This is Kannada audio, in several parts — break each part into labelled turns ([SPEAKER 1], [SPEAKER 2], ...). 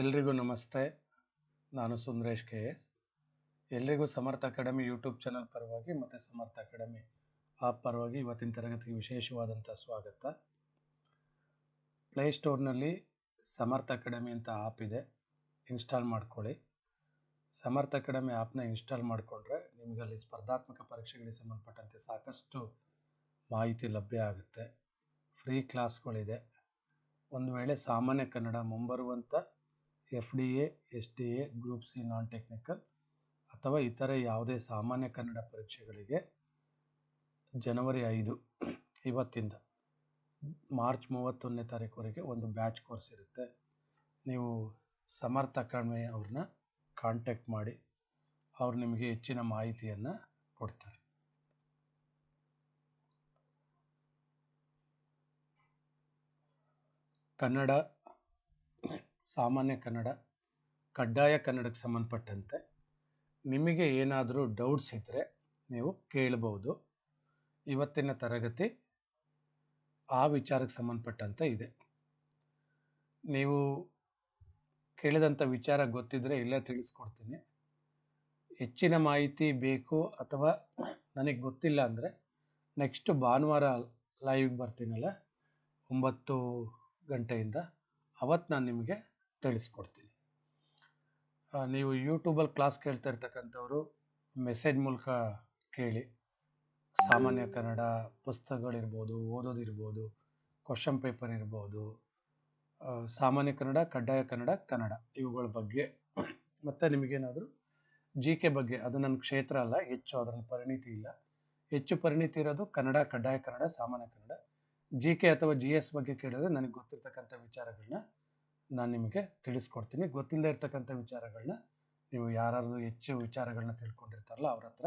[SPEAKER 1] ಎಲ್ರಿಗೂ ನಮಸ್ತೆ. ನಾನು ಸುಂದರೇಶ್ ಕೆ ಎಸ್ ಎಲ್ರಿಗೂ ಸಮರ್ಥ ಅಕಾಡೆಮಿ ಯೂಟ್ಯೂಬ್ ಚಾನಲ್ ಪರವಾಗಿ ಮತ್ತು ಸಮರ್ಥ ಅಕಾಡೆಮಿ ಆಪ್ ಪರವಾಗಿ ಇವತ್ತಿನ ತರಗತಿಗೆ ವಿಶೇಷವಾದಂಥ ಸ್ವಾಗತ. ಪ್ಲೇಸ್ಟೋರ್ನಲ್ಲಿ ಸಮರ್ಥ ಅಕಾಡೆಮಿ ಅಂತ ಆಪ್ ಇದೆ. ಇನ್ಸ್ಟಾಲ್ ಮಾಡ್ಕೊಳ್ಳಿ. ಸಮರ್ಥ ಅಕಾಡೆಮಿ ಆ್ಯಪ್ನ ಇನ್ಸ್ಟಾಲ್ ಮಾಡಿಕೊಂಡ್ರೆ ನಿಮಗೆ ಅಲ್ಲಿ ಸ್ಪರ್ಧಾತ್ಮಕ ಪರೀಕ್ಷೆಗಳಿಗೆ ಸಂಬಂಧಪಟ್ಟಂತೆ ಸಾಕಷ್ಟು ಮಾಹಿತಿ ಲಭ್ಯ ಆಗುತ್ತೆ. ಫ್ರೀ ಕ್ಲಾಸ್ಗಳಿದೆ. ಒಂದು ವೇಳೆ ಸಾಮಾನ್ಯ Kannada ಮುಂಬರುವಂಥ F D A, S D A, group C non technical ಅಥವಾ ಇತರೆ ಯಾವುದೇ ಸಾಮಾನ್ಯ ಕನ್ನಡ ಪರೀಕ್ಷೆಗಳಿಗೆ ಜನವರಿ ಐದು ಇವತ್ತಿಂದ ಮಾರ್ಚ್ ಮೂವತ್ತೊಂದನೇ ತಾರೀಕುವರೆಗೆ ಒಂದು ಬ್ಯಾಚ್ ಕೋರ್ಸ್ ಇರುತ್ತೆ. ನೀವು ಸಮರ್ಥ ಅಕಾಡೆಮಿ ಅವ್ರನ್ನ ಕಾಂಟ್ಯಾಕ್ಟ್ ಮಾಡಿ, ಅವ್ರು ನಿಮಗೆ ಹೆಚ್ಚಿನ ಮಾಹಿತಿಯನ್ನು ಕೊಡ್ತಾರೆ. ಕನ್ನಡ ಸಾಮಾನ್ಯ ಕನ್ನಡ, ಕಡ್ಡಾಯ ಕನ್ನಡಕ್ಕೆ ಸಂಬಂಧಪಟ್ಟಂತೆ ನಿಮಗೆ ಏನಾದರೂ ಡೌಟ್ಸ್ ಇದ್ದರೆ ನೀವು ಕೇಳಬಹುದು ಇವತ್ತಿನ ತರಗತಿ ಆ ವಿಚಾರಕ್ಕೆ ಸಂಬಂಧಪಟ್ಟಂತೆ ಇದೆ. ನೀವು ಕೇಳಿದಂಥ ವಿಚಾರ ಗೊತ್ತಿದ್ದರೆ ಇಲ್ಲೇ ತಿಳಿಸ್ಕೊಡ್ತೀನಿ. ಹೆಚ್ಚಿನ ಮಾಹಿತಿ ಬೇಕು ಅಥವಾ ನನಗೆ ಗೊತ್ತಿಲ್ಲ ಅಂದರೆ ನೆಕ್ಸ್ಟ್ ಭಾನುವಾರ ಲೈವ್ಗೆ ಬರ್ತೀನಲ್ಲ, ಒಂಬತ್ತು ಗಂಟೆಯಿಂದ ಅವತ್ತು ನಾನು ನಿಮಗೆ ತಿಳಿಸ್ಕೊಡ್ತೀನಿ. ನೀವು ಯೂಟ್ಯೂಬಲ್ಲಿ ಕ್ಲಾಸ್ ಕೇಳ್ತಾ ಇರ್ತಕ್ಕಂಥವ್ರು, ಮೆಸೇಜ್ ಮೂಲಕ ಕೇಳಿ. ಸಾಮಾನ್ಯ ಕನ್ನಡ ಪುಸ್ತಕಗಳಿರ್ಬೋದು, ಓದೋದಿರ್ಬೋದು, ಕ್ವಶನ್ ಪೇಪರ್ ಇರ್ಬೋದು ಸಾಮಾನ್ಯ ಕನ್ನಡ, ಕಡ್ಡಾಯ ಕನ್ನಡ ಕನ್ನಡ ಇವುಗಳ ಬಗ್ಗೆ. ಮತ್ತು ನಿಮಗೇನಾದರೂ ಜಿ ಕೆ ಬಗ್ಗೆ, ಅದು ನನ್ನ ಕ್ಷೇತ್ರ ಅಲ್ಲ, ಹೆಚ್ಚು ಅದರಲ್ಲಿ ಪರಿಣಿತಿ ಇಲ್ಲ. ಹೆಚ್ಚು ಪರಿಣಿತಿ ಇರೋದು ಕನ್ನಡ, ಕಡ್ಡಾಯ ಕನ್ನಡ, ಸಾಮಾನ್ಯ ಕನ್ನಡ. ಜಿ ಕೆ ಅಥವಾ ಜಿ ಎಸ್ ಬಗ್ಗೆ ಕೇಳಿದ್ರೆ ನನಗೆ ಗೊತ್ತಿರ್ತಕ್ಕಂಥ ವಿಚಾರಗಳನ್ನ ನಾನು ನಿಮಗೆ ತಿಳಿಸ್ಕೊಡ್ತೀನಿ. ಗೊತ್ತಿಲ್ಲದೆ ಇರ್ತಕ್ಕಂಥ ವಿಚಾರಗಳನ್ನ ನೀವು ಯಾರಾದರೂ ಹೆಚ್ಚು ವಿಚಾರಗಳನ್ನ ತಿಳ್ಕೊಂಡಿರ್ತಾರಲ್ಲ ಅವ್ರ ಹತ್ರ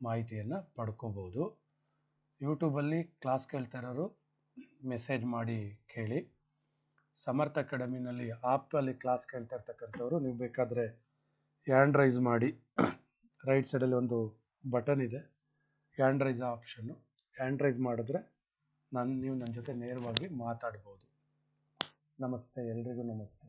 [SPEAKER 1] ಮಾಹಿತಿಯನ್ನು ಪಡ್ಕೋಬೋದು. ಯೂಟ್ಯೂಬಲ್ಲಿ ಕ್ಲಾಸ್ ಕೇಳ್ತಾ ಇರೋರು ಮೆಸೇಜ್ ಮಾಡಿ ಕೇಳಿ. ಸಮರ್ಥ ಅಕಾಡೆಮಿನಲ್ಲಿ ಆ್ಯಪಲ್ಲಿ ಕ್ಲಾಸ್ ಕೇಳ್ತಾ ಇರ್ತಕ್ಕಂಥವ್ರು ನೀವು ಬೇಕಾದರೆ ಹ್ಯಾಂಡ್ ರೈಸ್ ಮಾಡಿ. ರೈಟ್ ಸೈಡಲ್ಲಿ ಒಂದು ಬಟನ್ ಇದೆ. ಹ್ಯಾಂಡ್ ರೈಸ್ ಆಪ್ಷನ್ನು. ಹ್ಯಾಂಡ್ ರೈಸ್ ಮಾಡಿದ್ರೆ ನಾನು, ನೀವು ನನ್ನ ಜೊತೆ ನೇರವಾಗಿ ಮಾತಾಡ್ಬೋದು. ನಮಸ್ತೆ ಎಲ್ರಿಗೂ ನಮಸ್ತೆ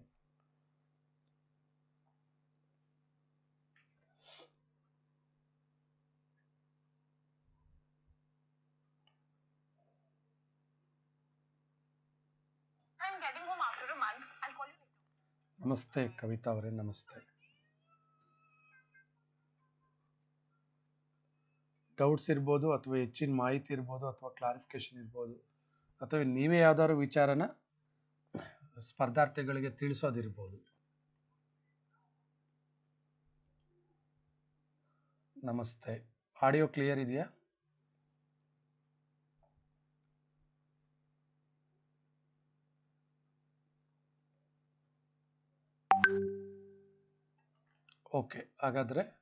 [SPEAKER 2] I'm getting home after a month. I'll call you later.
[SPEAKER 1] ನಮಸ್ತೆ ಕವಿತಾ ಅವರೇ ನಮಸ್ತೆ ಡೌಟ್ಸ್ ಇರ್ಬೋದು ಅಥವಾ ಹೆಚ್ಚಿನ ಮಾಹಿತಿ ಇರ್ಬೋದು ಅಥವಾ ಕ್ಲಾರಿಫಿಕೇಶನ್ ಇರ್ಬೋದು ಅಥವಾ ನೀವೇ ಯಾವ್ದಾದ್ರು ವಿಚಾರನ ಸ್ಪರ್ಧಾರ್ಥಿಗಳಿಗೆ ತಿಳಿಸೋದಿರ್ಬೋದು. ನಮಸ್ತೆ. ಆಡಿಯೋ ಕ್ಲಿಯರ್ ಇದೆಯಾ? ಓಕೆ. ಹಾಗಾದರೆ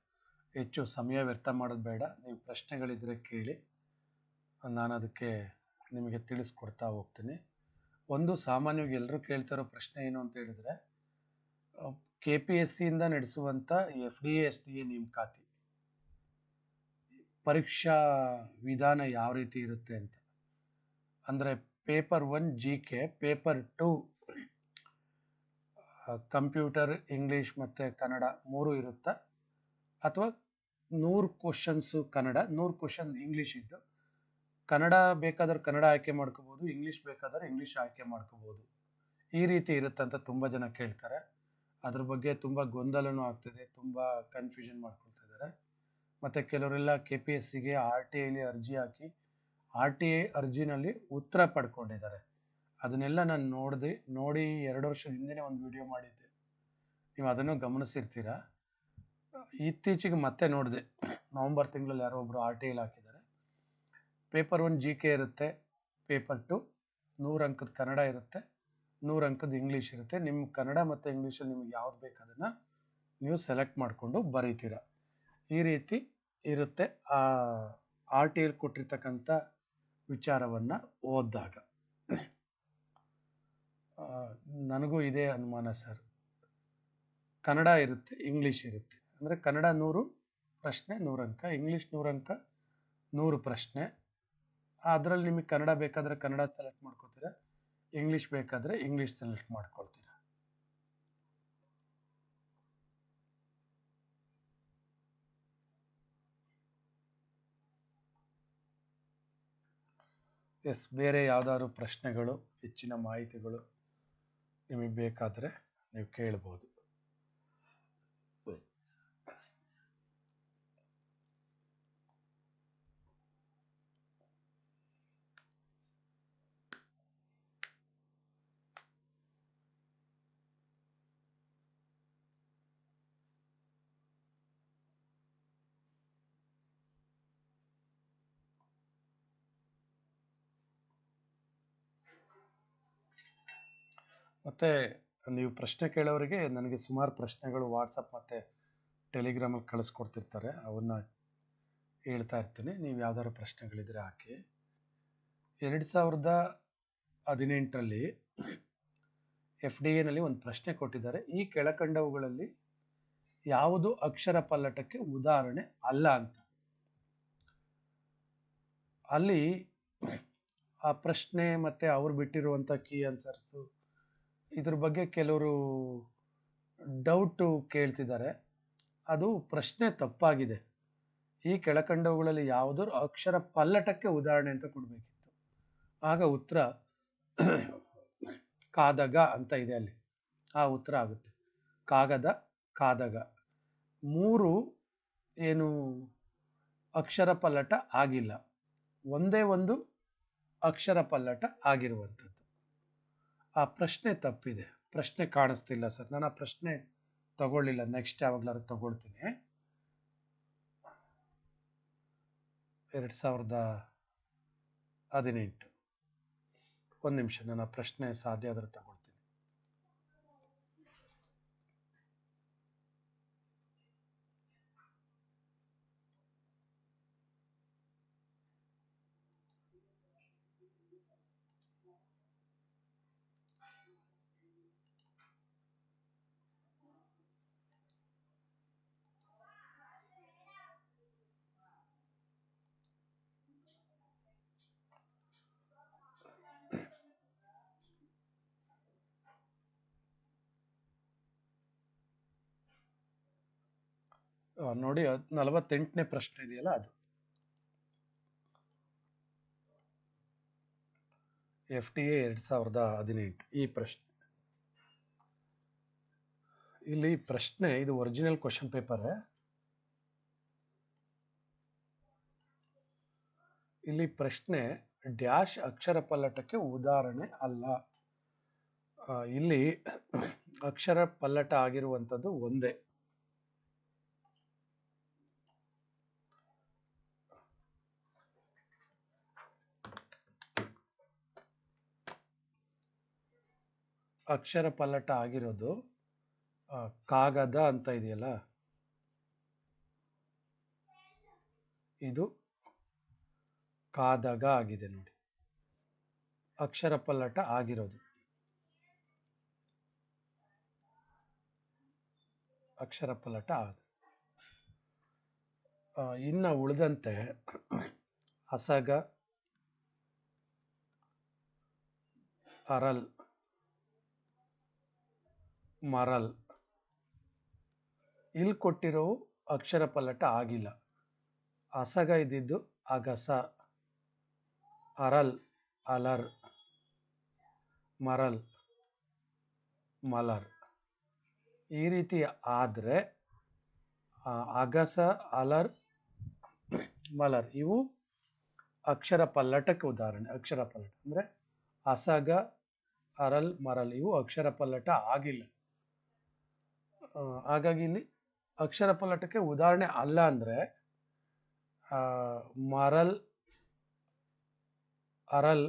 [SPEAKER 1] ಹೆಚ್ಚು ಸಮಯ ವ್ಯರ್ಥ ಮಾಡೋದು ಬೇಡ. ನೀವು ಪ್ರಶ್ನೆಗಳಿದ್ದರೆ ಕೇಳಿ. ನಾನು ಅದಕ್ಕೆ ನಿಮಗೆ ತಿಳಿಸ್ಕೊಡ್ತಾ ಹೋಗ್ತೀನಿ. ಒಂದು ಸಾಮಾನ್ಯವಾಗಿ ಎಲ್ಲರೂ ಕೇಳ್ತಿರೋ ಪ್ರಶ್ನೆ ಏನು ಅಂತ ಹೇಳಿದ್ರೆ ಕೆ ಪಿ ಎಸ್ ಸಿಯಿಂದ ನಡೆಸುವಂಥ F D S D A ನೇಮಕಾತಿ ಪರೀಕ್ಷಾ ವಿಧಾನ ಯಾವ ರೀತಿ ಇರುತ್ತೆ ಅಂತ. ಅಂದರೆ paper one G K paper two computer, English ಮತ್ತು ಕನ್ನಡ ಮೂರು ಇರುತ್ತಾ? ಅಥವಾ ನೂರು ಕ್ವಶನ್ಸು ಕನ್ನಡ, ನೂರು ಕ್ವಶನ್ ಇಂಗ್ಲೀಷ್ ಇದ್ದು ಕನ್ನಡ ಬೇಕಾದ್ರೆ ಕನ್ನಡ ಆಯ್ಕೆ ಮಾಡ್ಕೋಬೋದು ಇಂಗ್ಲೀಷ್ ಬೇಕಾದರೆ ಇಂಗ್ಲೀಷ್ ಆಯ್ಕೆ ಮಾಡ್ಕೋಬೋದು. ಈ ರೀತಿ ಇರುತ್ತೆ ಅಂತ ತುಂಬ ಜನ ಕೇಳ್ತಾರೆ. ಅದ್ರ ಬಗ್ಗೆ ತುಂಬ ಗೊಂದಲನೂ ಆಗ್ತಿದೆ, ತುಂಬ ಕನ್ಫ್ಯೂಷನ್ ಮಾಡ್ಕೊಳ್ತಾ ಇದ್ದಾರೆ. ಮತ್ತು ಕೆಲವರೆಲ್ಲ ಕೆ ಪಿ ಎಸ್ ಸಿಗೆ ಆರ್ ಟಿ ಐಲಿ ಅರ್ಜಿ ಹಾಕಿ ಆರ್ ಟಿ ಐ ಅರ್ಜಿನಲ್ಲಿ ಉತ್ತರ ಪಡ್ಕೊಂಡಿದ್ದಾರೆ. ಅದನ್ನೆಲ್ಲ ನಾನು ನೋಡಿದೆ, ನೋಡಿ ಎರಡು ವರ್ಷದ ಹಿಂದೆ ಒಂದು ವಿಡಿಯೋ ಮಾಡಿದ್ದೆ. ನೀವು ಅದನ್ನು ಗಮನಿಸಿರ್ತೀರಾ? ಇತ್ತೀಚೆಗೆ ಮತ್ತೆ ನೋಡಿದೆ. ನವಂಬರ್ ತಿಂಗಳಲ್ಲಿ ಯಾರೋ ಒಬ್ಬರು ಆರ್ ಟಿ ಐಲಿ ಹಾಕಿದ್ದಾರೆ. ಪೇಪರ್ ಒನ್ ಜಿ ಕೆ ಇರುತ್ತೆ, ಪೇಪರ್ ಟು ನೂರು ಅಂಕದ ಕನ್ನಡ ಇರುತ್ತೆ, ನೂರು ಅಂಕದ ಇಂಗ್ಲೀಷ್ ಇರುತ್ತೆ. ನಿಮ್ಮ ಕನ್ನಡ ಮತ್ತು ಇಂಗ್ಲೀಷಲ್ಲಿ ನಿಮ್ಗೆ ಯಾವ್ದು ಬೇಕು ಅದನ್ನು ನೀವು ಸೆಲೆಕ್ಟ್ ಮಾಡಿಕೊಂಡು ಬರೀತೀರ. ಈ ರೀತಿ ಇರುತ್ತೆ ಆ ಆರ್ ಟಿ ಎಲ್ ಕೊಟ್ಟಿರ್ತಕ್ಕಂಥ ವಿಚಾರವನ್ನು ಓದಿದಾಗ. ನನಗೂ ಇದೇ ಅನುಮಾನ ಸರ್. ಕನ್ನಡ ಇರುತ್ತೆ ಇಂಗ್ಲೀಷ್ ಇರುತ್ತೆ. ಅಂದರೆ ಕನ್ನಡ ನೂರು ಪ್ರಶ್ನೆ, ನೂರು ಅಂಕ ಇಂಗ್ಲೀಷ್ ನೂರು ಅಂಕ, ನೂರು ಪ್ರಶ್ನೆ. ಅದರಲ್ಲಿ ನಿಮಗೆ ಕನ್ನಡ ಬೇಕಾದರೆ ಕನ್ನಡ ಸೆಲೆಕ್ಟ್ ಮಾಡ್ಕೊತೀರಾ? ಇಂಗ್ಲೀಷ್ ಬೇಕಾದರೆ ಇಂಗ್ಲೀಷ್ ಸೆಲೆಕ್ಟ್ ಮಾಡ್ಕೊಳ್ತೀರಾ? ಎಸ್ ಬೇರೆ ಯಾವುದಾದ್ರು ಪ್ರಶ್ನೆಗಳು, ಹೆಚ್ಚಿನ ಮಾಹಿತಿಗಳು ನಿಮಗೆ ಬೇಕಾದರೆ ನೀವು ಕೇಳ್ಬೋದು. ಮತ್ತು ನೀವು ಪ್ರಶ್ನೆ ಕೇಳೋರಿಗೆ ನನಗೆ ಸುಮಾರು ಪ್ರಶ್ನೆಗಳು ವಾಟ್ಸಪ್ ಮತ್ತು ಟೆಲಿಗ್ರಾಮಲ್ಲಿ ಕಳಿಸ್ಕೊಡ್ತಿರ್ತಾರೆ. ಅವನ್ನ ಹೇಳ್ತಾ ಇರ್ತೀನಿ. ನೀವು ಯಾವ್ದಾದ್ರು ಪ್ರಶ್ನೆಗಳಿದ್ರೆ ಹಾಕಿ. ಎರಡು ಸಾವಿರದ ಹದಿನೆಂಟರಲ್ಲಿ ಎಫ್ ಡಿ ಎನಲ್ಲಿ ಒಂದು ಪ್ರಶ್ನೆ ಕೊಟ್ಟಿದ್ದಾರೆ. ಈ ಕೆಳಕಂಡವುಗಳಲ್ಲಿ ಯಾವುದು ಅಕ್ಷರ ಪಲ್ಲಟಕ್ಕೆ ಉದಾಹರಣೆ ಅಲ್ಲ ಅಂತ. ಅಲ್ಲಿ ಆ ಪ್ರಶ್ನೆ ಮತ್ತು ಅವ್ರು ಬಿಟ್ಟಿರುವಂಥ ಕೀ ಆನ್ಸರ್ಸು ಇದ್ರ ಬಗ್ಗೆ ಕೆಲವರು ಡೌಟು ಕೇಳ್ತಿದ್ದಾರೆ. ಅದು ಪ್ರಶ್ನೆ ತಪ್ಪಾಗಿದೆ. ಈ ಕೆಳಕಂಡವುಗಳಲ್ಲಿ ಯಾವುದಾದ್ರು ಅಕ್ಷರ ಪಲ್ಲಟಕ್ಕೆ ಉದಾಹರಣೆ ಅಂತ ಕೊಡಬೇಕಿತ್ತು. ಆಗ ಉತ್ತರ ಕಾದಗ ಅಂತ ಇದೆ ಅಲ್ಲಿ. ಆ ಉತ್ತರ ಆಗುತ್ತೆ. ಕಾಗದ, ಕಾದಗ. ಮೂರು ಏನು ಅಕ್ಷರ ಪಲ್ಲಟ ಆಗಿಲ್ಲ. ಒಂದೇ ಒಂದು ಅಕ್ಷರ ಪಲ್ಲಟ ಆಗಿರುವಂಥದ್ದು. ಆ ಪ್ರಶ್ನೆ ತಪ್ಪಿದೆ. ಪ್ರಶ್ನೆ ಕಾಣಿಸ್ತಿಲ್ಲ ಸರ್. ನಾನು ಆ ಪ್ರಶ್ನೆ ತಗೊಳ್ಳಿಲ್ಲ. ನೆಕ್ಸ್ಟ್ ಯಾವಾಗಲಾರು ತಗೊಳ್ತೀನಿ. ಎರಡು ಸಾವಿರದ ಹದಿನೆಂಟು. ಒಂದು ನಿಮಿಷ. ನಾನು ಆ ಪ್ರಶ್ನೆ ಸಾಧ್ಯ ಆದರೆ ತಗೊಳ್ತೀನಿ. ನೋಡಿ ನಲವತ್ತೆಂಟನೇ ಪ್ರಶ್ನೆ ಇದೆಯಲ್ಲ ಅದು. ಎಫ್ ಟಿ ಎ ಎರಡು ಸಾವಿರದ ಹದಿನೆಂಟು, ಈ ಪ್ರಶ್ನೆ. ಇಲ್ಲಿ ಪ್ರಶ್ನೆ, ಇದು ಒರಿಜಿನಲ್ ಕ್ವಶನ್ ಪೇಪರ್. ಇಲ್ಲಿ ಪ್ರಶ್ನೆ, ಡ್ಯಾಶ್ ಅಕ್ಷರ ಪಲ್ಲಟಕ್ಕೆ ಉದಾಹರಣೆ ಅಲ್ಲ. ಇಲ್ಲಿ ಅಕ್ಷರ ಪಲ್ಲಟ ಆಗಿರುವಂಥದ್ದು ಒಂದೇ. ಅಕ್ಷರ ಪಲ್ಲಟ ಆಗಿರೋದು ಕಾಗದ ಅಂತ ಇದೆಯಲ್ಲ? ಇದು ಕಾದಗ ಆಗಿದೆ ನೋಡಿ. ಅಕ್ಷರ ಪಲ್ಲಟ ಆಗಿರೋದು. ಅಕ್ಷರ ಪಲ್ಲಟ ಆದ ಇನ್ನು ಉಳಿದಂತೆ ಹಸಗ, ಅರಲ್ ಮರಲ್. ಇಲ್ಲಿ ಕೊಟ್ಟಿರೋವು ಅಕ್ಷರ ಪಲ್ಲಟ ಆಗಿಲ್ಲ. ಅಸಗ ಇದ್ದಿದ್ದು ಅಗಸ. ಅರಲ್, ಅಲರ್, ಮರಲ್, ಮಲರ್. ಈ ರೀತಿ ಆದರೆ ಅಗಸ, ಅಲರ್, ಮಲರ್ ಇವು ಅಕ್ಷರ ಪಲ್ಲಟಕ್ಕೆ ಉದಾಹರಣೆ. ಅಕ್ಷರ ಪಲ್ಲಟ ಅಂದರೆ ಅಸಗ, ಅರಲ್, ಮರಲ್ ಇವು ಅಕ್ಷರ ಪಲ್ಲಟ ಆಗಿಲ್ಲ. ಹಾಗಾಗಿ ಇಲ್ಲಿ ಅಕ್ಷರ ಪಲ್ಲಟಕ್ಕೆ ಉದಾಹರಣೆ ಅಲ್ಲ ಅಂದರೆ ಮರಲ್, ಅರಲ್,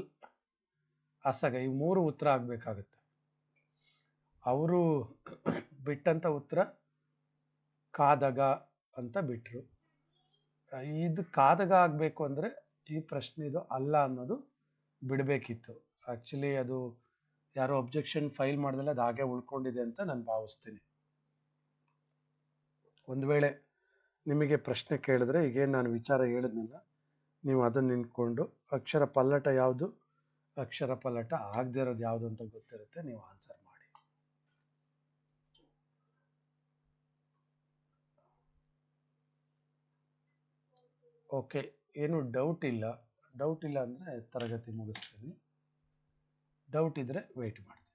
[SPEAKER 1] ಅಸಗ, ಈ ಮೂರು ಉತ್ತರ ಆಗಬೇಕಾಗುತ್ತೆ. ಅವರು ಬಿಟ್ಟಂಥ ಉತ್ತರ ಕಾದಗ ಅಂತ ಬಿಟ್ಟರು ಇದು ಕಾದಗ ಆಗಬೇಕು ಅಂದರೆ ಈ ಪ್ರಶ್ನೆ ಇದು ಅಲ್ಲ ಅನ್ನೋದು ಬಿಡಬೇಕಿತ್ತು. ಆ್ಯಕ್ಚುಲಿ ಅದು ಯಾರೋ ಅಬ್ಜೆಕ್ಷನ್ ಫೈಲ್ ಮಾಡಿದ್ರೆ ಅದು ಹಾಗೆ ಉಳ್ಕೊಂಡಿದೆ ಅಂತ ನಾನು ಭಾವಿಸ್ತೀನಿ. ಒಂದು ವೇಳೆ ನಿಮಗೆ ಪ್ರಶ್ನೆ ಕೇಳಿದ್ರೆ ಈಗೇನು ನಾನು ವಿಚಾರ ಹೇಳಿದ್ನಲ್ಲ, ನೀವು ಅದನ್ನು ನಿಂತ್ಕೊಂಡು ಅಕ್ಷರ ಪಲ್ಲಟ ಯಾವುದು? ಅಕ್ಷರ ಪಲ್ಲಟ ಆಗದೇ ಇರೋದು ಯಾವುದು ಅಂತ ಗೊತ್ತಿರುತ್ತೆ, ನೀವು ಆನ್ಸರ್ ಮಾಡಿ. ಓಕೆ ಏನು ಡೌಟ್ ಇಲ್ಲ. ಡೌಟ್ ಇಲ್ಲ ಅಂದರೆ ತರಗತಿ ಮುಗಿಸ್ತೀನಿ. ಡೌಟ್ ಇದ್ದರೆ ವೆಯ್ಟ್ ಮಾಡ್ತೀನಿ.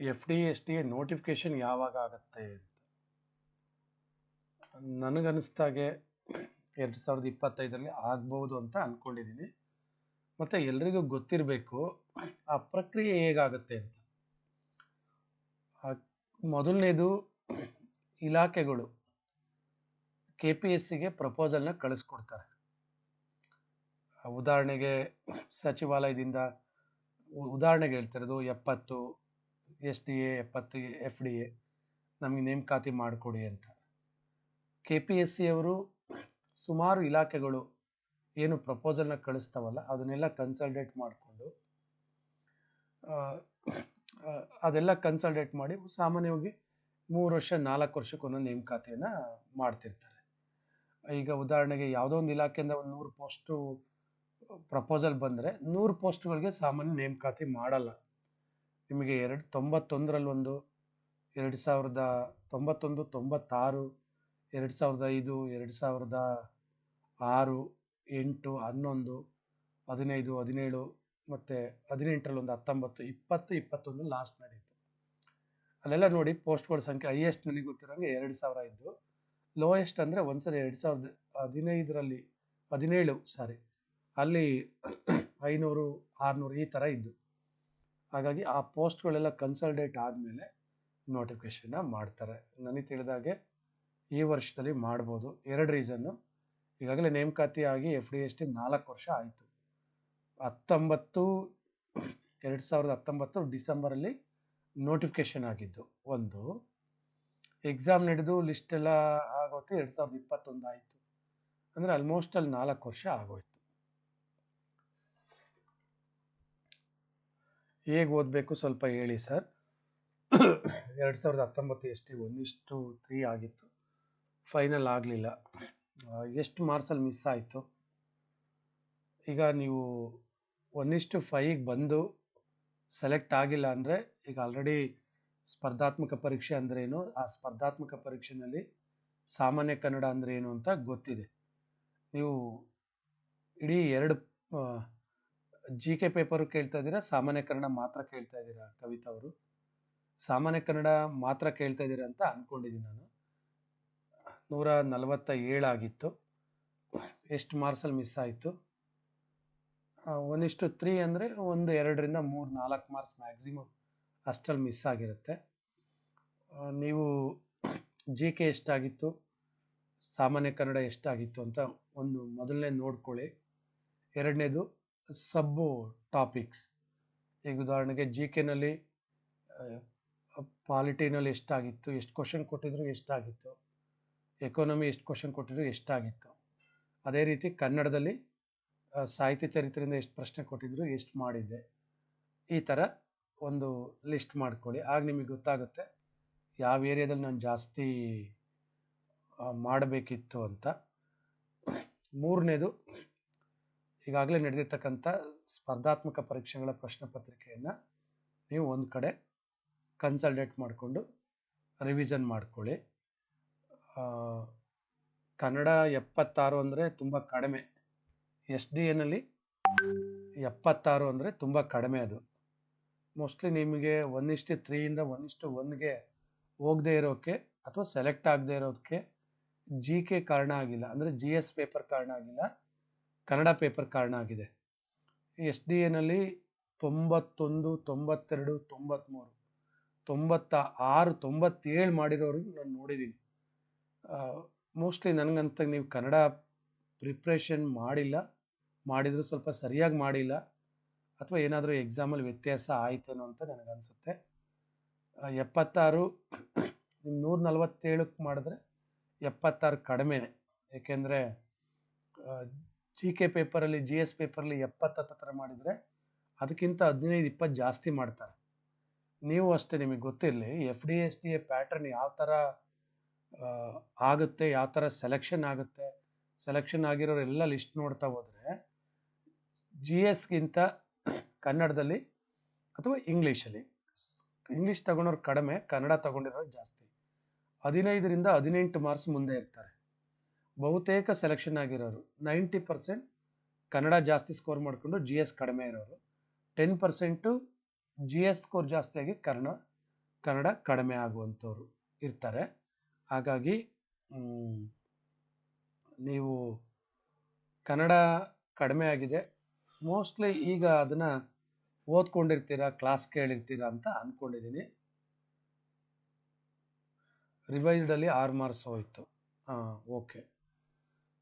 [SPEAKER 1] F D S T notification ಯಾವಾಗ ಆಗುತ್ತೆ ಅಂತ. ನನಗನ್ನಿಸ್ದಾಗೆ ಎರಡು ಸಾವಿರದ ಇಪ್ಪತ್ತೈದರಲ್ಲಿ ಆಗ್ಬೋದು ಅಂತ ಅಂದ್ಕೊಂಡಿದ್ದೀನಿ ಮತ್ತು ಎಲ್ರಿಗೂ ಗೊತ್ತಿರಬೇಕು, ಆ ಪ್ರಕ್ರಿಯೆ ಹೇಗಾಗುತ್ತೆ ಅಂತ. ಮೊದಲನೇದು ಇಲಾಖೆಗಳು ಕೆ ಪಿ ಎಸ್ ಸಿಗೆ ಪ್ರಪೋಸಲ್ನ ಕಳಿಸ್ಕೊಡ್ತಾರೆ. ಉದಾಹರಣೆಗೆ ಸಚಿವಾಲಯದಿಂದ ಉದಾಹರಣೆಗೆ ಹೇಳ್ತಿರೋದು ಎಪ್ಪತ್ತು S D A F D A ನಮಗೆ ನೇಮಕಾತಿ ಮಾಡಿಕೊಡಿ ಅಂತ. ಕೆ ಪಿ ಎಸ್ ಸಿ ಅವರು ಸುಮಾರು ಇಲಾಖೆಗಳು ಏನು ಪ್ರಪೋಸಲ್ನ ಕಳಿಸ್ತಾವಲ್ಲ ಅದನ್ನೆಲ್ಲ ಕನ್ಸಲ್ಟೇಟ್ ಮಾಡಿಕೊಂಡು ಅದೆಲ್ಲ ಕನ್ಸಲ್ಟೇಟ್ ಮಾಡಿ ಸಾಮಾನ್ಯವಾಗಿ ಮೂರು ವರ್ಷ, ನಾಲ್ಕು ವರ್ಷಕ್ಕೆ ನೇಮಕಾತಿಯನ್ನು ಮಾಡ್ತಿರ್ತಾರೆ. ಈಗ ಉದಾಹರಣೆಗೆ ಯಾವುದೋ ಒಂದು ಇಲಾಖೆಯಿಂದ ಒಂದು ನೂರು ಪೋಸ್ಟು ಪ್ರಪೋಸಲ್ ಬಂದರೆ ನೂರು ಪೋಸ್ಟ್ಗಳಿಗೆ ಸಾಮಾನ್ಯ ನೇಮಕಾತಿ ಮಾಡಲ್ಲ. ನಿಮಗೆ ಎರಡು ತೊಂಬತ್ತೊಂದರಲ್ಲಿ ಒಂದು ಎರಡು ಸಾವಿರದ ತೊಂಬತ್ತೊಂದು, ತೊಂಬತ್ತಾರು, ಎರಡು ಸಾವಿರದ ಐದು, ಎರಡು ಸಾವಿರದ ಆರು, ಎಂಟು, ಹನ್ನೊಂದು, ಹದಿನೈದು, ಹದಿನೇಳು ಮತ್ತು ಹದಿನೆಂಟರಲ್ಲಿ ಒಂದು ಹತ್ತೊಂಬತ್ತು, ಇಪ್ಪತ್ತು, ಇಪ್ಪತ್ತೊಂದು ಲಾಸ್ಟ್ ನಡೀತು. ಅಲ್ಲೆಲ್ಲ ನೋಡಿ ಪೋಸ್ಟ್ಗಳ ಸಂಖ್ಯೆ ಹೈಯೆಸ್ಟ್ ನನಗೆ ಗೊತ್ತಿರೋಂಗೆ ಎರಡು ಸಾವಿರ ಇದ್ದು ಲೋಯೆಸ್ಟ್ ಅಂದರೆ ಒಂದು ಸರಿ ಎರಡು ಸಾವಿರದ ಹದಿನೈದರಲ್ಲಿ, ಹದಿನೇಳು ಸಾರಿ ಅಲ್ಲಿ ಐನೂರು, ಆರುನೂರು ಈ ಥರ ಇದ್ದು. ಹಾಗಾಗಿ ಆ ಪೋಸ್ಟ್ಗಳೆಲ್ಲ ಕನ್ಸಲ್ಟೇಟ್ ಆದಮೇಲೆ ನೋಟಿಫಿಕೇಷನ್ನ ಮಾಡ್ತಾರೆ. ನನಗೆ ತಿಳಿದಾಗೆ ಈ ವರ್ಷದಲ್ಲಿ ಮಾಡ್ಬೋದು. ಎರಡು ರೀಸನ್ನು. ಈಗಾಗಲೇ ನೇಮಕಾತಿ ಆಗಿ ಎಫ್ ಡಿ ಎಸ್ ಟಿ ನಾಲ್ಕು ವರ್ಷ ಆಯಿತು. ಹತ್ತೊಂಬತ್ತು, ಎರಡು ಸಾವಿರದ ಹತ್ತೊಂಬತ್ತು ಡಿಸೆಂಬರಲ್ಲಿ ನೋಟಿಫಿಕೇಷನ್ ಆಗಿದ್ದು ಒಂದು. ಎಕ್ಸಾಮ್ ನಡೆದು ಲಿಸ್ಟ್ ಎಲ್ಲ ಆಗೋತ್ತು ಎರಡು ಸಾವಿರದ ಇಪ್ಪತ್ತೊಂದು ಆಯಿತು. ಅಂದರೆ ಆಲ್ಮೋಸ್ಟ್ ಅಲ್ಲಿ ನಾಲ್ಕು ವರ್ಷ ಆಗೋಯ್ತು. ಹೇಗೆ ಓದಬೇಕು ಸ್ವಲ್ಪ ಹೇಳಿ ಸರ್. ಎರಡು ಸಾವಿರದ ಹತ್ತೊಂಬತ್ತು ಎಷ್ಟು ಒಂದಿಷ್ಟು ತ್ರೀ ಆಗಿತ್ತು. ಫೈನಲ್ ಆಗಲಿಲ್ಲ. ಎಷ್ಟು ಮಾರ್ಕ್ಸಲ್ಲಿ ಮಿಸ್ ಆಯಿತು? ಈಗ ನೀವು ಒನ್ನಿಷ್ಟು ಫೈಗೆ ಬಂದು ಸೆಲೆಕ್ಟ್ ಆಗಿಲ್ಲ ಅಂದರೆ ಈಗ ಆಲ್ರೆಡಿ ಸ್ಪರ್ಧಾತ್ಮಕ ಪರೀಕ್ಷೆ ಅಂದ್ರೇನು ಆ ಸ್ಪರ್ಧಾತ್ಮಕ ಪರೀಕ್ಷೆನಲ್ಲಿ ಸಾಮಾನ್ಯ ಕನ್ನಡ ಅಂದರೆ ಏನು ಅಂತ ಗೊತ್ತಿದೆ. ನೀವು ಇಡೀ ಎರಡು ಜಿ ಕೆ ಪೇಪರು ಕೇಳ್ತಾ ಇದ್ದೀರಾ? ಸಾಮಾನ್ಯ ಕನ್ನಡ ಮಾತ್ರ ಕೇಳ್ತಾ ಇದ್ದೀರಾ ಕವಿತಾ ಅವರು? ಸಾಮಾನ್ಯ ಕನ್ನಡ ಮಾತ್ರ ಕೇಳ್ತಾ ಇದ್ದೀರಾ ಅಂತ ಅಂದ್ಕೊಂಡಿದ್ದೀನಿ ನಾನು. ನೂರ ನಲವತ್ತ ಏಳಾಗಿತ್ತು ಎಷ್ಟು ಮಾರ್ಕ್ಸಲ್ಲಿ ಮಿಸ್ ಆಯಿತು? ಒಂದಿಷ್ಟು ತ್ರೀ ಅಂದರೆ ಒಂದು, ಎರಡರಿಂದ ಮೂರು, ನಾಲ್ಕು ಮಾರ್ಕ್ಸ್ ಮ್ಯಾಕ್ಸಿಮಮ್ ಅಷ್ಟಲ್ಲಿ ಮಿಸ್ ಆಗಿರುತ್ತೆ. ನೀವು ಜಿ ಕೆ ಎಷ್ಟಾಗಿತ್ತು? ಸಾಮಾನ್ಯ ಕನ್ನಡ ಎಷ್ಟಾಗಿತ್ತು ಅಂತ ಒಂದು ಮೊದಲನೇ ನೋಡ್ಕೊಳ್ಳಿ. ಎರಡನೇದು ಸಬ್ಬು ಟಾಪಿಕ್ಸ್. ಈಗ ಉದಾಹರಣೆಗೆ ಜಿ ಕೆನಲ್ಲಿ ಪಾಲಿಟಿನಲ್ಲಿ ಎಷ್ಟಾಗಿತ್ತು, ಎಷ್ಟು ಕ್ವಶನ್ ಕೊಟ್ಟಿದ್ರು ಎಷ್ಟಾಗಿತ್ತು ಎಕಾನಮಿ ಎಷ್ಟು ಕ್ವಶನ್ ಕೊಟ್ಟಿದ್ರು ಎಷ್ಟಾಗಿತ್ತು. ಅದೇ ರೀತಿ ಕನ್ನಡದಲ್ಲಿ ಸಾಹಿತ್ಯ ಚರಿತ್ರೆಯಿಂದ ಎಷ್ಟು ಪ್ರಶ್ನೆ ಕೊಟ್ಟಿದ್ರು ಎಷ್ಟು ಮಾಡಿದ್ದೆ. ಈ ಥರ ಒಂದು ಲಿಸ್ಟ್ ಮಾಡ್ಕೊಳ್ಳಿ. ಆಗ ನಿಮಗೆ ಗೊತ್ತಾಗುತ್ತೆ ಯಾವ ಏರಿಯಾದಲ್ಲಿ ನಾನು ಜಾಸ್ತಿ ಮಾಡಬೇಕಿತ್ತು ಅಂತ. ಮೂರನೇದು ಈಗಾಗಲೇ ನಡೆದಿರ್ತಕ್ಕಂಥ ಸ್ಪರ್ಧಾತ್ಮಕ ಪರೀಕ್ಷೆಗಳ ಪ್ರಶ್ನೆ ಪತ್ರಿಕೆಯನ್ನು ನೀವು ಒಂದು ಕಡೆ ಕನ್ಸಲ್ಟೇಟ್ ಮಾಡಿಕೊಂಡು ರಿವಿಷನ್ ಮಾಡ್ಕೊಳ್ಳಿ. ಕನ್ನಡ ಎಪ್ಪತ್ತಾರು ಅಂದರೆ ತುಂಬ ಕಡಿಮೆ. ಎಸ್ ಡಿ ಎನಲ್ಲಿ ಎಪ್ಪತ್ತಾರು ಅಂದರೆ ತುಂಬ ಕಡಿಮೆ ಅದು. ಮೋಸ್ಟ್ಲಿ ನಿಮಗೆ ಒನ್ ಇಷ್ಟು ತ್ರೀಯಿಂದ ಒನ್ ಇಷ್ಟು ಒನ್ಗೆ ಹೋಗದೇ ಇರೋಕ್ಕೆ ಅಥವಾ ಸೆಲೆಕ್ಟ್ ಆಗದೆ ಇರೋದಕ್ಕೆ ಜಿ ಕೆ ಕಾರಣ ಆಗಿಲ್ಲ. ಅಂದರೆ ಜಿ ಎಸ್ ಪೇಪರ್ ಕಾರಣ ಆಗಿಲ್ಲ. ಕನ್ನಡ ಪೇಪರ್ ಕಾರಣ ಆಗಿದೆ. ಎಸ್ ಡಿ ಎನಲ್ಲಿ ತೊಂಬತ್ತೊಂದು, ತೊಂಬತ್ತೆರಡು ತೊಂಬತ್ತ್ಮೂರು ತೊಂಬತ್ತ ಆರು ತೊಂಬತ್ತೇಳು ಮಾಡಿರೋರು ನಾನು ನೋಡಿದ್ದೀನಿ ಮೋಸ್ಟ್ಲಿ ನನಗಂತ ನೀವು ಕನ್ನಡ ಪ್ರಿಪ್ರೇಷನ್ ಮಾಡಿಲ್ಲ, ಮಾಡಿದರೂ ಸ್ವಲ್ಪ ಸರಿಯಾಗಿ ಮಾಡಿಲ್ಲ, ಅಥವಾ ಏನಾದರೂ ಎಕ್ಸಾಮಲ್ಲಿ ವ್ಯತ್ಯಾಸ ಆಯಿತೇನೋ ಅಂತ ನನಗನ್ಸುತ್ತೆ. ಎಪ್ಪತ್ತಾರು ನಿಮ್ಮ ನೂರ ನಲ್ವತ್ತೇಳಕ್ಕೆ ಮಾಡಿದ್ರೆ ಎಪ್ಪತ್ತಾರು ಕಡಿಮೆನೆ. ಏಕೆಂದರೆ ಜಿ ಕೆ ಪೇಪರಲ್ಲಿ ಜಿ ಎಸ್ ಪೇಪರಲ್ಲಿ ಎಪ್ಪತ್ತತ್ತು ಥರ ಮಾಡಿದರೆ ಅದಕ್ಕಿಂತ ಹದಿನೈದು, ಇಪ್ಪತ್ತು ಜಾಸ್ತಿ ಮಾಡ್ತಾರೆ. ನೀವು ಅಷ್ಟೇ ನಿಮಗೆ ಗೊತ್ತಿರಲಿ F D S D A pattern ಯಾವ ಥರ ಆಗುತ್ತೆ, ಯಾವ ಥರ ಸೆಲೆಕ್ಷನ್ ಆಗುತ್ತೆ. ಸೆಲೆಕ್ಷನ್ ಆಗಿರೋರೆಲ್ಲ ಲಿಸ್ಟ್ ನೋಡ್ತಾ ಹೋದರೆ ಜಿ ಎಸ್ಗಿಂತ ಕನ್ನಡದಲ್ಲಿ ಅಥವಾ ಇಂಗ್ಲೀಷಲ್ಲಿ ಇಂಗ್ಲೀಷ್ ತಗೊಂಡವ್ರು ಕಡಿಮೆ, ಕನ್ನಡ ತಗೊಂಡಿರೋರು ಜಾಸ್ತಿ. ಹದಿನೈದರಿಂದ ಹದಿನೆಂಟು ಮಾರ್ಕ್ಸ್ ಮುಂದೆ ಇರ್ತಾರೆ. ಬಹುತೇಕ ಸೆಲೆಕ್ಷನ್ ಆಗಿರೋರು ನೈಂಟಿ ಪರ್ಸೆಂಟ್ ಕನ್ನಡ ಜಾಸ್ತಿ ಸ್ಕೋರ್ ಮಾಡಿಕೊಂಡು ಜಿ ಎಸ್ ಕಡಿಮೆ ಇರೋರು ten percent G S score ಜಾಸ್ತಿಯಾಗಿ ಕನ್ನಡ ಕನ್ನಡ ಕಡಿಮೆ ಆಗುವಂಥವ್ರು ಇರ್ತಾರೆ. ಹಾಗಾಗಿ ನೀವು ಕನ್ನಡ ಕಡಿಮೆ ಆಗಿದೆ. ಮೋಸ್ಟ್ಲಿ ಈಗ ಅದನ್ನು ಓದ್ಕೊಂಡಿರ್ತೀರಾ ಕ್ಲಾಸ್ ಕೇಳಿರ್ತೀರಾ ಅಂತ ಅಂದ್ಕೊಂಡಿದ್ದೀನಿ ರಿವೈಸ್ಡಲ್ಲಿ ಆರು ಮಾರ್ಕ್ಸ್ ಹೋಯಿತು. ಹಾಂ ಓಕೆ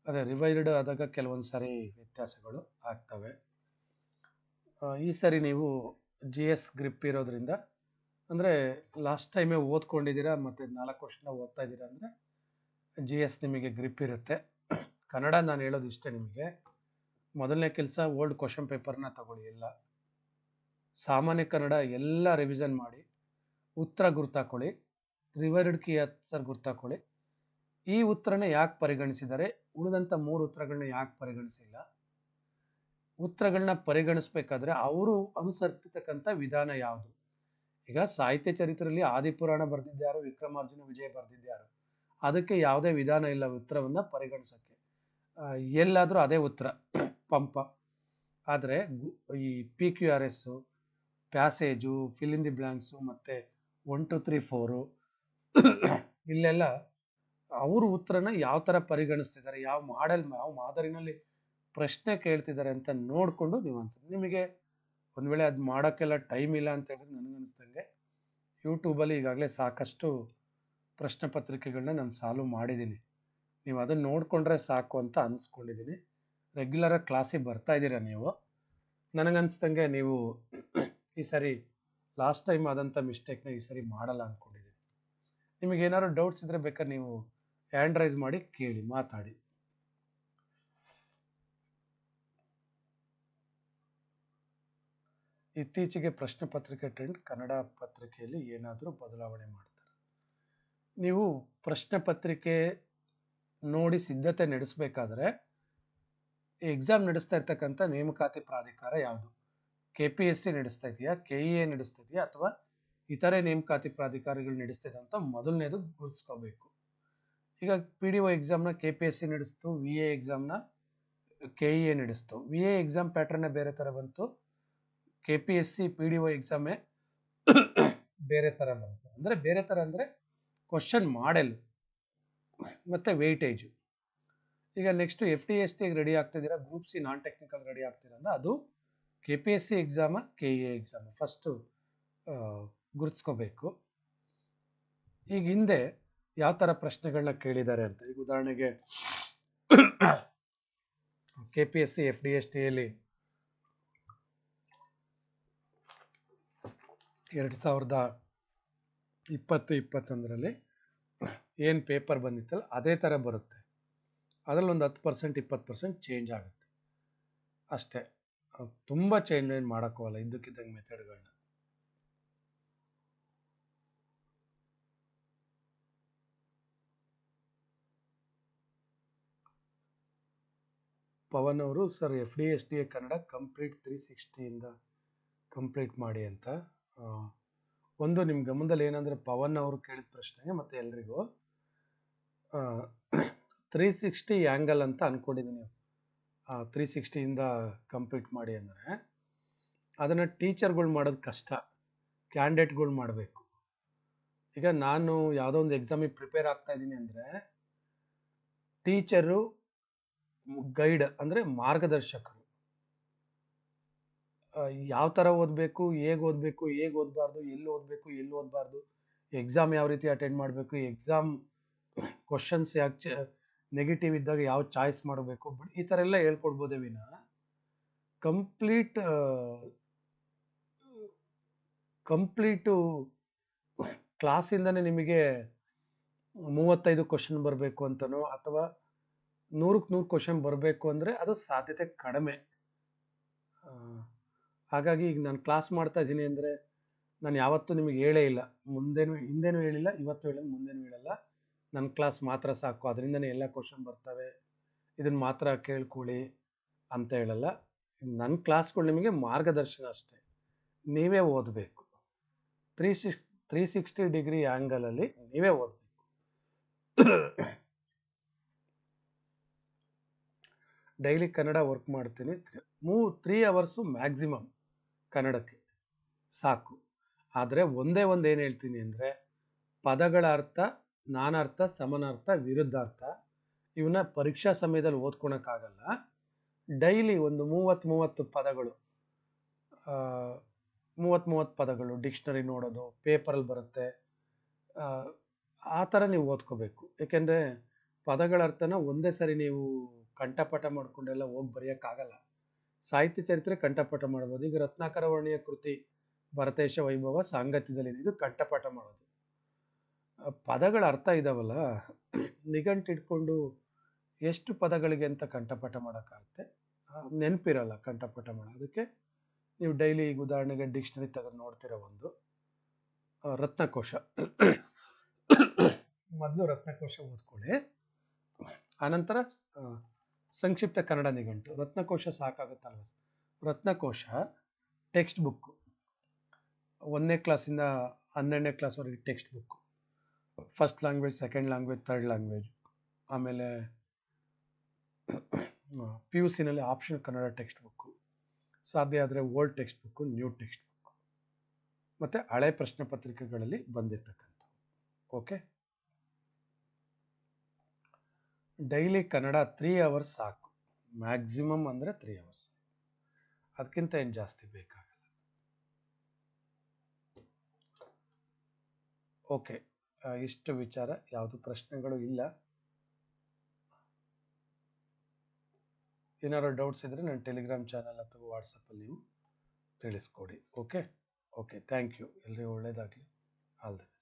[SPEAKER 1] ಅದೇ ರಿವೈಲ್ಡ್ ಆದಾಗ ಕೆಲವೊಂದು ಸಾರಿ ವ್ಯತ್ಯಾಸಗಳು ಆಗ್ತವೆ. ಈ ಸರಿ ನೀವು ಜಿ ಎಸ್ ಗ್ರಿಪ್ ಇರೋದ್ರಿಂದ, ಅಂದರೆ ಲಾಸ್ಟ್ ಟೈಮೇ ಓದ್ಕೊಂಡಿದ್ದೀರಾ, ಮತ್ತು ನಾಲ್ಕು ವರ್ಷದಿಂದ ಓದ್ತಾ ಇದ್ದೀರಾ ಅಂದರೆ ಜಿ ಎಸ್ ನಿಮಗೆ ಗ್ರಿಪ್ ಇರುತ್ತೆ. ಕನ್ನಡ ನಾನು ಹೇಳೋದು ಇಷ್ಟೇ ನಿಮಗೆ. ಮೊದಲನೇ ಕೆಲಸ ಓಲ್ಡ್ ಕ್ವಶನ್ ಪೇಪರ್ನ ತಗೊಳ್ಳಿ ಎಲ್ಲ. ಸಾಮಾನ್ಯ ಕನ್ನಡ ಎಲ್ಲ ರಿವಿಷನ್ ಮಾಡಿ, ಉತ್ತರ ಗುರ್ತಾಕೊಳ್ಳಿ ರಿವರ್ಡ್ ಕಿ ಆನ್ಸರ್ ಗುರ್ತಾಕೊಳ್ಳಿ. ಈ ಉತ್ತರನೇ ಯಾಕೆ ಪರಿಗಣಿಸಿದ್ದಾರೆ ಉಳಿದಂಥ ಮೂರು ಉತ್ತರಗಳನ್ನ ಯಾಕೆ ಪರಿಗಣಿಸಿಲ್ಲ? ಉತ್ತರಗಳನ್ನ ಪರಿಗಣಿಸ್ಬೇಕಾದ್ರೆ ಅವರು ಅನುಸರಿಸತಕ್ಕಂಥ ವಿಧಾನ ಯಾವುದು? ಈಗ ಸಾಹಿತ್ಯ ಚರಿತ್ರೆಯಲ್ಲಿ ಆದಿಪುರಾಣ ಬರೆದಿದ್ದಾರು ವಿಕ್ರಮಾರ್ಜುನ ವಿಜಯ ಬರೆದಿದ್ದಾರೋ ಅದಕ್ಕೆ ಯಾವುದೇ ವಿಧಾನ ಇಲ್ಲ ಉತ್ತರವನ್ನು ಪರಿಗಣಿಸೋಕ್ಕೆ. ಎಲ್ಲಾದರೂ ಅದೇ ಉತ್ತರ, ಪಂಪ. ಆದರೆ ಈ P Q R S passage fill in the blanks ಮತ್ತು ಒನ್ ಟು ತ್ರೀ ಫೋರು ಇಲ್ಲೆಲ್ಲ ಅವರು ಉತ್ತರನ ಯಾವ ಥರ ಪರಿಗಣಿಸ್ತಿದ್ದಾರೆ, ಯಾವ ಮಾಡೆಲ್ ಯಾವ ಮಾದರಿನಲ್ಲಿ ಪ್ರಶ್ನೆ ಕೇಳ್ತಿದ್ದಾರೆ ಅಂತ ನೋಡಿಕೊಂಡು ನೀವು ಅನ್ಸುತ್ತೆ ನಿಮಗೆ ಒಂದು ವೇಳೆ ಅದು ಮಾಡೋಕ್ಕೆಲ್ಲ ಟೈಮ್ ಇಲ್ಲ ಅಂತ ಹೇಳಿದ್ರೆ ನನಗನ್ನಿಸ್ದಂಗೆ ಯೂಟ್ಯೂಬಲ್ಲಿ ಈಗಾಗಲೇ ಸಾಕಷ್ಟು ಪ್ರಶ್ನೆ ಪತ್ರಿಕೆಗಳನ್ನ ನಾನು ಸಾಲ್ವ್ ಮಾಡಿದ್ದೀನಿ ನೀವು ಅದನ್ನು ನೋಡಿಕೊಂಡ್ರೆ ಸಾಕು ಅಂತ ಅನಿಸ್ಕೊಂಡಿದ್ದೀನಿ ರೆಗ್ಯುಲರಾಗಿ ಕ್ಲಾಸಿಗೆ ಬರ್ತಾ ಇದ್ದೀರಾ ನೀವು? ನನಗನ್ಸ್ದಂಗೆ ನೀವು ಈ ಸರಿ ಲಾಸ್ಟ್ ಟೈಮ್ ಆದಂಥ ಮಿಸ್ಟೇಕ್ನ ಈ ಸರಿ ಮಾಡಲ್ಲ ಅಂದ್ಕೊಂಡಿದ್ದೀನಿ ನಿಮಗೆ ಏನಾದ್ರು ಡೌಟ್ಸ್ ಇದ್ದರೆ ಬೇಕಾದ್ರೆ ನೀವು ಹ್ಯಾಂಡ್ ರೈಸ್ ಮಾಡಿ ಕೇಳಿ, ಮಾತಾಡಿ. ಇತ್ತೀಚೆಗೆ ಪ್ರಶ್ನೆ ಪತ್ರಿಕೆ ಟ್ರೆಂಡ್ ಕನ್ನಡ ಪತ್ರಿಕೆಯಲ್ಲಿ ಏನಾದರೂ ಬದಲಾವಣೆ ಮಾಡ್ತಾರೆ. ನೀವು ಪ್ರಶ್ನೆ ಪತ್ರಿಕೆ ನೋಡಿ ಸಿದ್ಧತೆ ನಡೆಸಬೇಕಾದ್ರೆ ಎಕ್ಸಾಮ್ ನಡೆಸ್ತಾ ಇರ್ತಕ್ಕಂಥ ನೇಮಕಾತಿ ಪ್ರಾಧಿಕಾರ ಯಾವುದು? ಕೆ ಪಿ ಎಸ್ ಸಿ ನಡೆಸ್ತಾ ಇದೆಯಾ? ಕೆ ಇ ಎ ನಡೆಸ್ತಾ ಇದೆಯಾ? ಅಥವಾ ಇತರೆ ನೇಮಕಾತಿ ಪ್ರಾಧಿಕಾರಗಳು ನಡೆಸ್ತಿದೆ ಅಂತ ಮೊದಲನೇದು ಗುರುತಿಸ್ಕೋಬೇಕು. ಈಗ ಪಿ ಡಿ ಒ ಎಕ್ಸಾಮ್ನ ಕೆ ಪಿ ಎಸ್ ಸಿ ನಡೆಸ್ತು ವಿ ಎ ಎಕ್ಸಾಮ್ನ ಕೆ ಇ ಎ ನಡೆಸ್ತು. ವಿ ಎ ಎಕ್ಸಾಮ್ ಪ್ಯಾಟ್ರನ್ನೇ ಬೇರೆ ಥರ ಬಂತು. K P S C P D O ಎಕ್ಸಾಮೇ ಬೇರೆ ಥರ ಬಂತು. ಅಂದರೆ ಬೇರೆ ಥರ ಅಂದರೆ ಕ್ವಶನ್ ಮಾಡೆಲ್ ಮತ್ತು ವೆಯ್ಟೇಜು ಈಗ ನೆಕ್ಸ್ಟು ಎಫ್ ಡಿ ಎಸ್ ಟಿಗೆ ready ಆಗ್ತಿದ್ದೀರಾ? Group C non technical ready ಆಗ್ತೀರಾ ಅಂದ್ರೆ ಅದು ಕೆ ಪಿ ಎಸ್ ಸಿ ಎಕ್ಸಾಮ ಕೆ ಇ ಎ ಎಕ್ಸಾಮ ಫಸ್ಟು ಗುರುತಿಸ್ಕೋಬೇಕು. ಈಗ ಹಿಂದೆ ಯಾವ ಥರ ಪ್ರಶ್ನೆಗಳನ್ನ ಕೇಳಿದ್ದಾರೆ ಅಂತ. ಈಗ ಉದಾಹರಣೆಗೆ K P S C F D S ಟಿಯಲ್ಲಿ ಎರಡು ಸಾವಿರದ ಇಪ್ಪತ್ತು, ಇಪ್ಪತ್ತೊಂದರಲ್ಲಿ ಏನು ಪೇಪರ್ ಬಂದಿತ್ತಲ್ಲ, ಅದೇ ಥರ ಬರುತ್ತೆ. ಅದರಲ್ಲಿ ಒಂದು ಹತ್ತು ಪರ್ಸೆಂಟ್ ಇಪ್ಪತ್ತು ಪರ್ಸೆಂಟ್ ಚೇಂಜ್ ಆಗುತ್ತೆ. ಅಷ್ಟೇ. ತುಂಬ ಚೇಂಜ್ ಏನು ಮಾಡೋಕ್ಕೋಗಲ್ಲ ಇದ್ದಕ್ಕಿದ್ದಂಗೆ ಮೆಥಡ್ಗಳನ್ನ ಪವನ್ ಅವರು, sir F D S D A Kannada complete three ಸಿಕ್ಸ್ಟಿಯಿಂದ complete ಮಾಡಿ ಅಂತ. ಒಂದು ನಿಮ್ಮ ಗಮನದಲ್ಲಿ ಏನಂದರೆ ಪವನ್ ಅವರು ಕೇಳಿದ ಪ್ರಶ್ನೆಗೆ ಮತ್ತು ಎಲ್ರಿಗೂ ತ್ರೀ ಸಿಕ್ಸ್ಟಿ ಆ್ಯಂಗಲ್ ಅಂತ ಅಂದ್ಕೊಂಡಿದ್ದೀನಿ ತ್ರೀ ಸಿಕ್ಸ್ಟಿಯಿಂದ ಕಂಪ್ಲೀಟ್ ಮಾಡಿ ಅಂದರೆ, ಅದನ್ನು ಟೀಚರ್ಗಳು ಮಾಡೋದು ಕಷ್ಟ, ಕ್ಯಾಂಡಿಡೇಟ್ಗಳು ಮಾಡಬೇಕು. ಈಗ ನಾನು ಯಾವುದೋ ಒಂದು ಎಕ್ಸಾಮಿಗೆ ಪ್ರಿಪೇರ್ ಆಗ್ತಾ ಇದ್ದೀನಿ ಅಂದರೆ, ಟೀಚರು ಗೈಡ್ ಅಂದರೆ ಮಾರ್ಗದರ್ಶಕರು. ಯಾವ ಥರ ಓದಬೇಕು, ಹೇಗೆ ಓದಬೇಕು, ಹೇಗೆ ಓದಬಾರ್ದು, ಎಲ್ಲಿ ಓದಬೇಕು, ಎಲ್ಲಿ ಓದಬಾರ್ದು, ಎಕ್ಸಾಮ್ ಯಾವ ರೀತಿ ಅಟೆಂಡ್ ಮಾಡಬೇಕು, ಎಕ್ಸಾಮ್ ಕ್ವಶನ್ಸ್ ಯಾಕೆ ನೆಗೆಟಿವ್ ಇದ್ದಾಗ ಯಾವ ಚಾಯ್ಸ್ ಮಾಡಬೇಕು ಈ ಥರ ಎಲ್ಲ ಹೇಳ್ಕೊಡ್ಬೋದೇ ವಿನ, ಕಂಪ್ಲೀಟ್ ಕಂಪ್ಲೀಟು ಕ್ಲಾಸಿಂದನೇ ನಿಮಗೆ ಮೂವತ್ತೈದು ಕ್ವಶನ್ ಬರಬೇಕು ಅಂತನೋ, ಅಥವಾ ನೂರಕ್ಕೆ ನೂರು ಕ್ವಶನ್ ಬರಬೇಕು ಅಂದರೆ ಅದು ಸಾಧ್ಯತೆ ಕಡಿಮೆ. ಹಾಗಾಗಿ ಈಗ ನಾನು ಕ್ಲಾಸ್ ಮಾಡ್ತಾ ಇದ್ದೀನಿ ಅಂದರೆ ನಾನು ಯಾವತ್ತೂ ನಿಮಗೆ ಹೇಳೇ ಇಲ್ಲ. ಮುಂದೇನು, ಹಿಂದೇನು ಹೇಳಿಲ್ಲ, ಇವತ್ತು ಹೇಳಿಲ್ಲ, ಮುಂದೇನೂ ಹೇಳಲ್ಲ. ನನ್ನ ಕ್ಲಾಸ್ ಮಾತ್ರ ಸಾಕು. ಅದರಿಂದನೇ ಎಲ್ಲ ಕ್ವಶನ್ ಬರ್ತವೆ. ಇದನ್ನು ಮಾತ್ರ ಕೇಳ್ಕೊಳ್ಳಿ ಅಂತ ಹೇಳಲ್ಲ. ನನ್ನ ಕ್ಲಾಸ್ಗಳು ನಿಮಗೆ ಮಾರ್ಗದರ್ಶನ ಅಷ್ಟೇ. ನೀವೇ ಓದಬೇಕು. Three six three sixty degree ಆ್ಯಂಗಲಲ್ಲಿ ನೀವೇ ಓದಬೇಕು. ಡೈಲಿ ಕನ್ನಡ ವರ್ಕ್ ಮಾಡ್ತೀನಿ. ಮೂ ತ್ರೀ ಅವರ್ಸು ಮ್ಯಾಕ್ಸಿಮಮ್ ಕನ್ನಡಕ್ಕೆ. ಸಾಕು. ಆದರೆ ಒಂದೇ ಒಂದು ಏನು ಹೇಳ್ತೀನಿ ಅಂದರೆ ಪದಗಳ ಅರ್ಥ ನಾನಾರ್ಥ ಸಮನಾರ್ಥ ವಿರುದ್ಧಾರ್ಥ ಇವನ್ನ ಪರೀಕ್ಷಾ ಸಮಯದಲ್ಲಿ ಓದ್ಕೊಳಕ್ಕಾಗಲ್ಲ. ಡೈಲಿ ಒಂದು ಮೂವತ್ತು ಮೂವತ್ತು ಪದಗಳು ಮೂವತ್ತು ಮೂವತ್ತು ಪದಗಳು ಡಿಕ್ಷನರಿ ನೋಡೋದು ಪೇಪರಲ್ಲಿ ಬರುತ್ತೆ ಆ, ಥರ ನೀವು ಓದ್ಕೋಬೇಕು. ಏಕೆಂದರೆ ಪದಗಳ ಅರ್ಥನ ಒಂದೇ ಸರಿ ನೀವು ಕಂಠಪಾಠ ಮಾಡಿಕೊಂಡೆಲ್ಲ ಹೋಗಿ ಬರೆಯೋಕ್ಕಾಗಲ್ಲ. ಸಾಹಿತ್ಯ ಚರಿತ್ರೆ ಕಂಠಪಾಠ ಮಾಡ್ಬೋದು. ಈಗ ರತ್ನಾಕರ ವರ್ಣೀಯ ಕೃತಿ ಭರತೇಶ ವೈಭವ ಸಾಂಗತ್ಯದಲ್ಲಿದೆ. ಇದು ಕಂಠಪಾಠ ಮಾಡೋದು. ಪದಗಳ ಅರ್ಥ ಇದಾವಲ್ಲ? ನಿಘಂಟು ಇಟ್ಕೊಂಡು ಎಷ್ಟು ಪದಗಳಿಗೆ ಅಂತ ಕಂಠಪಾಠ ಮಾಡೋಕ್ಕಾಗುತ್ತೆ? ನೆನಪಿರಲ್ಲ ಕಂಠಪಾಠ ಮಾಡೋ ಅದಕ್ಕೆ ನೀವು ಡೈಲಿ ಈಗ ಉದಾಹರಣೆಗೆ ಡಿಕ್ಷನರಿ ತೆಗೆದು ನೋಡ್ತಿರೋ ಒಂದು ರತ್ನಕೋಶ. ಮೊದಲು ರತ್ನಕೋಶ ಓದ್ಕೊಳ್ಳಿ. ಆನಂತರ ಸಂಕ್ಷಿಪ್ತ ಕನ್ನಡ ನಿಘಂಟು. ರತ್ನಕೋಶ ಸಾಕಾಗುತ್ತಲ್ವ ರತ್ನಕೋಶ ಟೆಕ್ಸ್ಟ್ ಬುಕ್ಕು ಒಂದನೇ ಕ್ಲಾಸಿಂದ ಹನ್ನೆರಡನೇ ಕ್ಲಾಸ್ವರೆಗೆ text book first language second language third language ಆಮೇಲೆ ಪಿ ಯು ಸಿನಲ್ಲಿ ಆಪ್ಷನ್ ಕನ್ನಡ ಟೆಕ್ಸ್ಟ್ ಬುಕ್ಕು ಸಾಧ್ಯ ಆದರೆ old text book new text book ಮತ್ತು ಹಳೆ ಪ್ರಶ್ನೆ ಪತ್ರಿಕೆಗಳಲ್ಲಿ ಬಂದಿರತಕ್ಕಂಥ okay daily Kannada three hours ಸಾಕು. ಮ್ಯಾಕ್ಸಿಮಮ್ ಅಂದರೆ ತ್ರೀ ಅವರ್ಸ್. ಅದಕ್ಕಿಂತ ಏನು ಜಾಸ್ತಿ ಬೇಕಾಗಲ್ಲ. ಓಕೆ ಇಷ್ಟು ವಿಚಾರ. ಯಾವುದು ಪ್ರಶ್ನೆಗಳು ಇಲ್ಲ. ಏನಾದ್ರು ಡೌಟ್ಸ್ ಇದ್ದರೆ ನನ್ನ ಟೆಲಿಗ್ರಾಮ್ ಚಾನಲ್ ಅಥವಾ ವಾಟ್ಸಪ್ಪಲ್ಲಿ ನೀವು ತಿಳಿಸ್ಕೊಡಿ. ಓಕೆ? Okay, thank you. ಎಲ್ಲರಿಗೂ ಒಳ್ಳೆಯದಾಗಲಿ ಆಲ್ ದ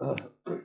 [SPEAKER 1] uh,